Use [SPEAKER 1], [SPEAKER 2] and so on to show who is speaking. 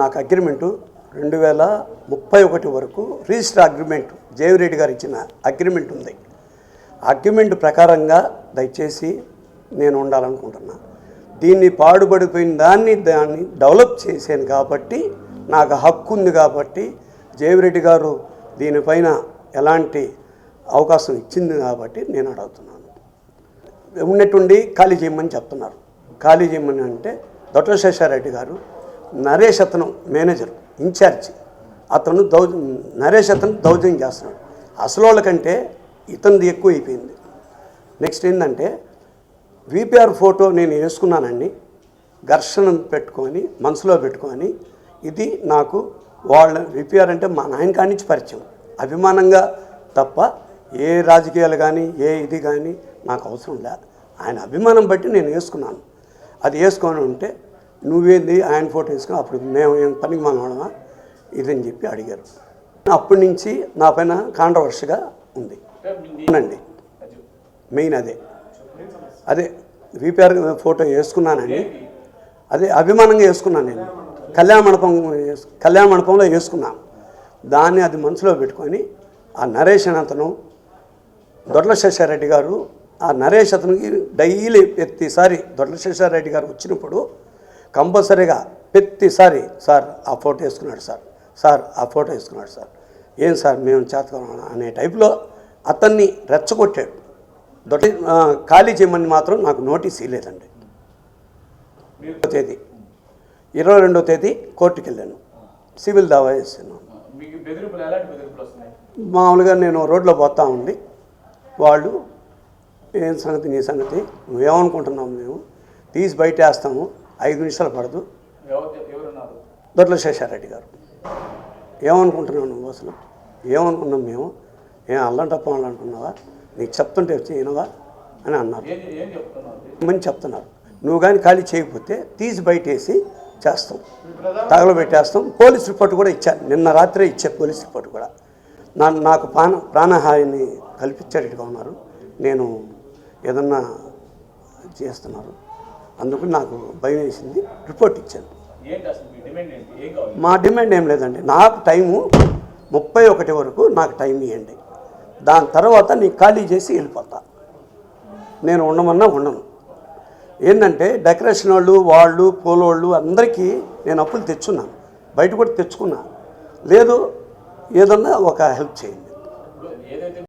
[SPEAKER 1] నాకు అగ్రిమెంటు రెండు వేల ముప్పై ఒకటి వరకు రిజిస్టర్ అగ్రిమెంట్ జయవిరెడ్డి గారు ఇచ్చిన అగ్రిమెంట్ ఉంది. అగ్రిమెంట్ ప్రకారంగా దయచేసి నేను ఉండాలనుకుంటున్నా. దీన్ని పాడుబడిపోయిన దాన్ని దాన్ని డెవలప్ చేశాను కాబట్టి నాకు హక్కు ఉంది కాబట్టి జయవిరెడ్డి గారు దీనిపైన ఎలాంటి అవకాశం ఇచ్చింది కాబట్టి నేను అడుగుతున్నాను. ఉన్నట్టుండి ఖాళీ చేయమని చెప్తున్నారు. ఖాళీ చేయమని అంటే దొట్టశేషారెడ్డి గారు నరేష్ అతను మేనేజర్ ఇన్ఛార్జ్. అతను దౌ నరేష్ అతను దౌర్జన్యం చేస్తున్నాడు. అసలు వాళ్ళకంటే ఇతనిది ఎక్కువ అయిపోయింది నెక్స్ట్ ఏంటంటే విపిఆర్ ఫోటో నేను వేసుకున్నానండి. ఘర్షణ పెట్టుకొని మనసులో పెట్టుకొని ఇది నాకు వాళ్ళ విపిఆర్ అంటే మా నాయన కానించి నుంచి పరిచయం. అభిమానంగా తప్ప ఏ రాజకీయాలు కానీ ఏ ఇది కానీ నాకు అవసరం లేదు ఆయన అభిమానం బట్టి నేను వేసుకున్నాను. అది వేసుకొని ఉంటే నువ్వేంది? ఆయన ఫోటో వేసుకుని అప్పుడు మేము ఏం పనికి మనవాడమా ఇదని చెప్పి అడిగారు. అప్పటి నుంచి నా పైన కాంట్రవర్షిగా ఉంది. అవునండి. మెయిన్ అదే. అదే విపిఆర్ ఫోటో వేసుకున్నానండి. అదే అభిమానంగా వేసుకున్నాను నేను. కళ్యాణ మండపం కళ్యాణ మండపంలో వేసుకున్నాను. దాన్ని అది మనసులో పెట్టుకొని ఆ నరేష్ అతను దొడ్ల శేషారెడ్డి గారు ఆ నరేష్ అతనికి డైలీ ప్రతిసారి దొడ్ల శేషారెడ్డి గారు వచ్చినప్పుడు కంపల్సరీగా ప్రతిసారి సార్ ఆ ఫోటో వేసుకున్నాడు సార్. సార్ ఆ ఫోటో వేసుకున్నాడు సార్. ఏం సార్ మేము చేతకం అనే టైప్లో అతన్ని రెచ్చగొట్టాడు. ఆ, ఖాళీ చేయమని మాత్రం నాకు నోటీస్ ఇవ్వలేదండి. తేదీ. ఇరవై రెండో తేదీ కోర్టుకి వెళ్ళాను సివిల్ దావా
[SPEAKER 2] వస్తున్నాయి?
[SPEAKER 1] మామూలుగా నేను రోడ్లో పోతా ఉండి వాళ్ళు ఏం సంగతి నీ సంగతి? నువ్వేమనుకుంటున్నావు మేము? తీసి బయట వేస్తాము ఐదు నిమిషాలు పడదు. దొడ్ల శేషారెడ్డి గారు. ఏమనుకుంటున్నావు నువ్వు అసలు? ఏమనుకున్నాం మేము? ఏం అల్లం తప్ప అనుకున్నావా నీకు చెప్తుంటే వచ్చి వినవా? అని అన్నారు.
[SPEAKER 2] ఏం చెప్తున్నారు?
[SPEAKER 1] నువ్వు కానీ ఖాళీ చేయకపోతే తీసి బయట వేసి చేస్తాం. తగలబెట్టేస్తాం. పోలీస్ రిపోర్ట్ కూడా ఇచ్చాను నిన్న రాత్రే ఇచ్చా పోలీస్ రిపోర్ట్ కూడా. నా నాకు ప్రాణ ప్రాణహాని కల్పించేటట్టుగా ఉన్నారు. నేను ఏదన్నా చేస్తున్నారు. అందుకు నాకు భయం వేసింది. రిపోర్ట్ ఇచ్చాను మీ డిమాండ్ ఏం లేదండి. నాకు టైము ముప్పై ఒకటి వరకు నాకు టైం ఇవ్వండి దాని తర్వాత నీకు ఖాళీ చేసి వెళ్ళిపోతా. నేను ఉండమన్నా ఉండను. ఏంటంటే డెకరేషన్ వాళ్ళు వాళ్ళు పోలోళ్ళు అందరికీ నేను అప్పులు తెచ్చున్నాను. బయట కూడా తెచ్చుకున్నా. లేదు ఏదన్నా ఒక హెల్ప్ చేయండి.